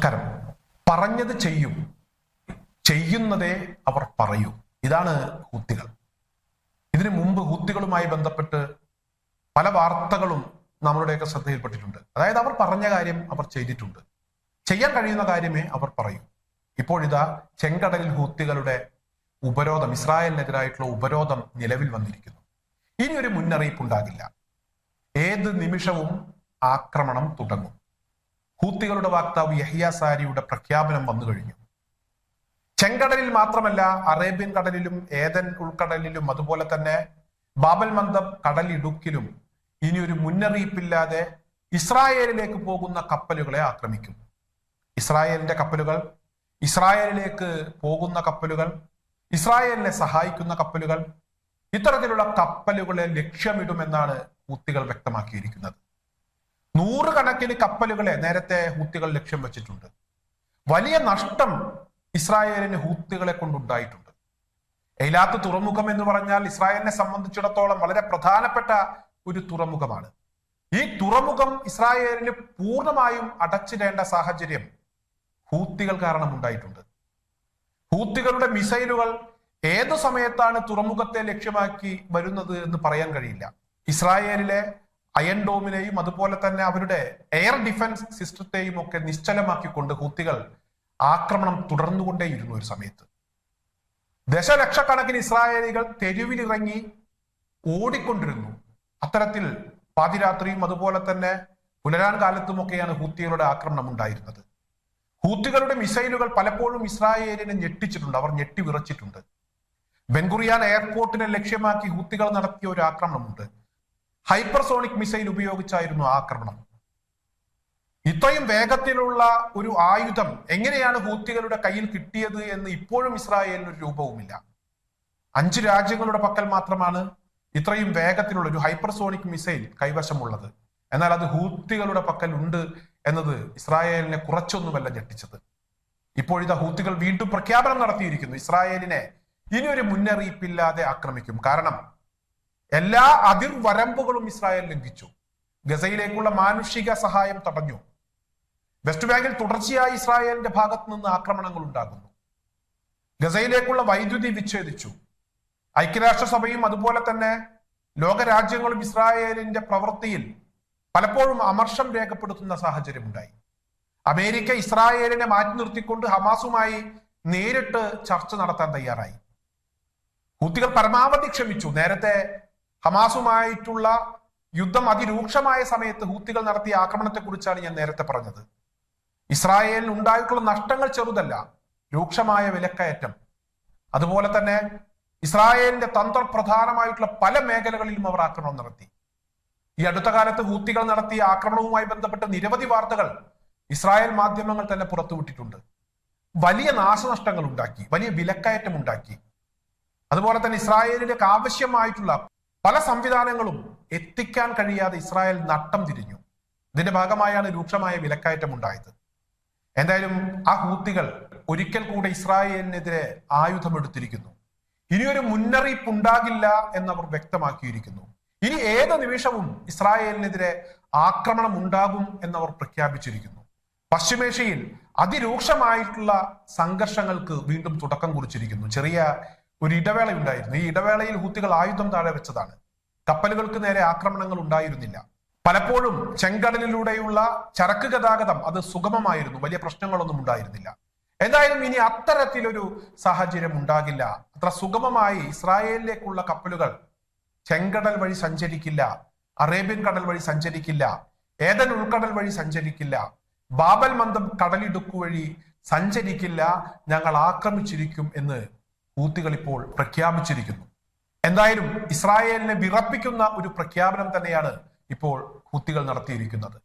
നമസ്കാരം പറഞ്ഞത് ചെയ്യും. ചെയ്യുന്നതേ അവർ പറയൂ. ഇതാണ് ഹൂത്തികൾ. ഇതിനു മുമ്പ് ഹൂത്തികളുമായി ബന്ധപ്പെട്ട് പല വാർത്തകളും നമ്മളുടെയൊക്കെ ശ്രദ്ധയിൽപ്പെട്ടിട്ടുണ്ട്. അതായത് അവർ പറഞ്ഞ കാര്യം അവർ ചെയ്തിട്ടുണ്ട്. ചെയ്യാൻ കഴിയുന്ന കാര്യമേ അവർ പറയൂ. ഇപ്പോഴിതാ ചെങ്കടലിൽ ഹൂത്തികളുടെ ഉപരോധം ഇസ്രായേലിനെതിരായിട്ടുള്ള ഉപരോധം നിലവിൽ വന്നിരിക്കുന്നു. ഇനി ഒരു മുന്നറിയിപ്പ് ഉണ്ടാകില്ല ഏത് നിമിഷവും ആക്രമണം തുടങ്ങും. ഹൂത്തികളുടെ വാക്താവ് യഹിയ സാരിയുടെ പ്രഖ്യാപനം വന്നു കഴിഞ്ഞു. ചെങ്കടലിൽ മാത്രമല്ല അറേബ്യൻ കടലിലും ഏതൻ ഉൾക്കടലിലും അതുപോലെ തന്നെ ബാബൽ മന്ദം കടലിടുക്കിലും ഇനി ഒരു മുന്നറിയിപ്പില്ലാതെ ഇസ്രായേലിലേക്ക് പോകുന്ന കപ്പലുകളെ ആക്രമിക്കും. ഇസ്രായേലിന്റെ കപ്പലുകൾ ഇസ്രായേലിലേക്ക് പോകുന്ന കപ്പലുകൾ ഇസ്രായേലിനെ സഹായിക്കുന്ന കപ്പലുകൾ ഇത്തരത്തിലുള്ള കപ്പലുകളെ ലക്ഷ്യമിടുമെന്നാണ് ഹൂത്തികൾ വ്യക്തമാക്കിയിരിക്കുന്നത്. നൂറുകണക്കിന് കപ്പലുകളെ നേരത്തെ ഹൂത്തികൾ ലക്ഷ്യം വെച്ചിട്ടുണ്ട്. വലിയ നഷ്ടം ഇസ്രായേലിന് ഹൂത്തികളെ കൊണ്ടുണ്ടായിട്ടുണ്ട്. എയിലാത്ത് തുറമുഖം എന്ന് പറഞ്ഞാൽ ഇസ്രായേലിനെ സംബന്ധിച്ചിടത്തോളം വളരെ പ്രധാനപ്പെട്ട ഒരു തുറമുഖമാണ്. ഈ തുറമുഖം ഇസ്രായേലിന് പൂർണമായും അടച്ചിടേണ്ട സാഹചര്യം ഹൂത്തികൾ കാരണം ഉണ്ടായിട്ടുണ്ട് ഹൂത്തികളുടെ മിസൈലുകൾ ഏതു സമയത്താണ് തുറമുഖത്തെ ലക്ഷ്യമാക്കി വരുന്നത് എന്ന് പറയാൻ കഴിയില്ല. ഇസ്രായേലിലെ അയൺ ഡോമിനെയും അതുപോലെ തന്നെ അവരുടെ എയർ ഡിഫൻസ് സിസ്റ്റത്തെയും ഒക്കെ നിശ്ചലമാക്കിക്കൊണ്ട് ഹൂത്തികൾ ആക്രമണം തുടർന്നുകൊണ്ടേയിരുന്നു ഒരു സമയത്ത്. ദശലക്ഷക്കണക്കിന് ഇസ്രായേലികൾ തെരുവിലിറങ്ങി ഓടിക്കൊണ്ടിരുന്നു. അത്തരത്തിൽ പാതിരാത്രിയും അതുപോലെ തന്നെ പുലരാൻ കാലത്തുമൊക്കെയാണ് ഹൂത്തികളുടെ ആക്രമണം ഉണ്ടായിരുന്നത്. ഹൂത്തികളുടെ മിസൈലുകൾ പലപ്പോഴും ഇസ്രായേലിനെ ഞെട്ടിച്ചിട്ടുണ്ട്. അവർ ഞെട്ടി വിറച്ചിട്ടുണ്ട്. ബെൻഗുറിയാൻ എയർപോർട്ടിനെ ലക്ഷ്യമാക്കി ഹൂത്തികൾ നടത്തിയ ഒരു ആക്രമണമുണ്ട്. ഹൈപ്പർസോണിക് മിസൈൽ ഉപയോഗിച്ചായിരുന്നു ആക്രമണം. ഇത്രയും വേഗത്തിലുള്ള ഒരു ആയുധം എങ്ങനെയാണ് ഹൂത്തികളുടെ കയ്യിൽ കിട്ടിയത് എന്ന് ഇപ്പോഴും ഇസ്രായേലിന് ഒരു രൂപവുമില്ല. അഞ്ച് രാജ്യങ്ങളുടെ പക്കൽ മാത്രമാണ് ഇത്രയും വേഗത്തിലുള്ള ഒരു ഹൈപ്പർസോണിക് മിസൈൽ കൈവശമുള്ളത്. എന്നാൽ അത് ഹൂത്തികളുടെ പക്കൽ ഉണ്ട് എന്നത് ഇസ്രായേലിനെ കുറച്ചൊന്നുമല്ല ഞെട്ടിച്ചത്. ഇപ്പോഴിതാ ഹൂത്തികൾ വീണ്ടും പ്രഖ്യാപനം നടത്തിയിരിക്കുന്നു. ഇസ്രായേലിനെ ഇനി ഒരു മുന്നറിയിപ്പില്ലാതെ ആക്രമിക്കും. കാരണം എല്ലാ അതിർവരമ്പുകളും ഇസ്രായേൽ ലംഘിച്ചു. ഗസയിലേക്കുള്ള മാനുഷിക സഹായം തടഞ്ഞു. വെസ്റ്റ് ബാങ്കിൽ തുടർച്ചയായി ഇസ്രായേലിന്റെ ഭാഗത്ത് നിന്ന് ആക്രമണങ്ങൾ ഉണ്ടാകുന്നു. ഗസയിലേക്കുള്ള വൈദ്യുതി വിച്ഛേദിച്ചു. ഐക്യരാഷ്ട്രസഭയും അതുപോലെ തന്നെ ലോകരാജ്യങ്ങളും ഇസ്രായേലിന്റെ പ്രവൃത്തിയിൽ പലപ്പോഴും അമർഷം രേഖപ്പെടുത്തുന്ന സാഹചര്യം ഉണ്ടായി അമേരിക്ക ഇസ്രായേലിനെ മാറ്റി നിർത്തിക്കൊണ്ട് ഹമാസുമായി നേരിട്ട് ചർച്ച നടത്താൻ തയ്യാറായി. ഹൂത്തികൾ പരമാവധി ക്ഷമിച്ചു. നേരത്തെ ഹമാസുമായിട്ടുള്ള യുദ്ധം അതിരൂക്ഷമായ സമയത്ത് ഹൂത്തികൾ നടത്തിയ ആക്രമണത്തെ കുറിച്ചാണ് ഞാൻ നേരത്തെ പറഞ്ഞത്. ഇസ്രായേലിന് ഉണ്ടായിട്ടുള്ള നഷ്ടങ്ങൾ ചെറുതല്ല രൂക്ഷമായ വിലക്കയറ്റം. അതുപോലെ തന്നെ ഇസ്രായേലിന്റെ തന്ത്രപ്രധാനമായിട്ടുള്ള പല മേഖലകളിലും അവർ ആക്രമണം നടത്തി. ഈ അടുത്ത കാലത്ത് ഹൂത്തികൾ നടത്തിയ ആക്രമണവുമായി ബന്ധപ്പെട്ട നിരവധി വാർത്തകൾ ഇസ്രായേൽ മാധ്യമങ്ങൾ തന്നെ പുറത്തുവിട്ടിട്ടുണ്ട്. വലിയ നാശനഷ്ടങ്ങൾ ഉണ്ടാക്കി വലിയ വിലക്കയറ്റം ഉണ്ടാക്കി അതുപോലെ തന്നെ ഇസ്രായേലിലേക്ക് ആവശ്യമായിട്ടുള്ള പല സംവിധാനങ്ങളും എത്തിക്കാൻ കഴിയാതെ ഇസ്രായേൽ നട്ടം തിരിഞ്ഞു. ഇതിന്റെ ഭാഗമായാണ് രൂക്ഷമായ വിലക്കയറ്റം ഉണ്ടായത് എന്തായാലും ആ ഹൂത്തികൾ ഒരിക്കൽ കൂടെ ഇസ്രായേലിനെതിരെ ആയുധമെടുത്തിരിക്കുന്നു. ഇനിയൊരു മുന്നറിയിപ്പ് ഉണ്ടാകില്ല എന്നവർ വ്യക്തമാക്കിയിരിക്കുന്നു. ഇനി ഏത് നിമിഷവും ഇസ്രായേലിനെതിരെ ആക്രമണം ഉണ്ടാകും എന്നവർ പ്രഖ്യാപിച്ചിരിക്കുന്നു. പശ്ചിമേഷ്യയിൽ അതിരൂക്ഷമായിട്ടുള്ള സംഘർഷങ്ങൾക്ക് വീണ്ടും തുടക്കം കുറിച്ചിരിക്കുന്നു. ചെറിയ ഒരു ഇടവേള ഉണ്ടായിരുന്നു. ഈ ഇടവേളയിൽ ഹൂത്തികൾ ആയുധം താഴെ വെച്ചതാണ്. കപ്പലുകൾക്ക് നേരെ ആക്രമണങ്ങൾ ഉണ്ടായിരുന്നില്ല. പലപ്പോഴും ചെങ്കടലിലൂടെയുള്ള ചരക്ക് ഗതാഗതം അത് സുഗമമായിരുന്നു. വലിയ പ്രശ്നങ്ങളൊന്നും ഉണ്ടായിരുന്നില്ല. എന്തായാലും ഇനി അത്തരത്തിലൊരു സാഹചര്യം ഉണ്ടാകില്ല. അത്ര സുഗമമായി ഇസ്രായേലിലേക്കുള്ള കപ്പലുകൾ ചെങ്കടൽ വഴി സഞ്ചരിക്കില്ല. അറേബ്യൻ കടൽ വഴി സഞ്ചരിക്കില്ല. ഏതൻ ഉൾക്കടൽ വഴി സഞ്ചരിക്കില്ല. ബാബൽ മന്ദം കടലിടുക്കു വഴി സഞ്ചരിക്കില്ല. ഞങ്ങൾ ആക്രമിച്ചിരിക്കും എന്ന് ഹൂത്തികൾ ഇപ്പോൾ പ്രഖ്യാപിച്ചിരിക്കുന്നു. എന്തായാലും ഇസ്രായേലിനെ വിറപ്പിക്കുന്ന ഒരു പ്രഖ്യാപനം തന്നെയാണ് ഇപ്പോൾ ഹൂത്തികൾ നടത്തിയിരിക്കുന്നത്.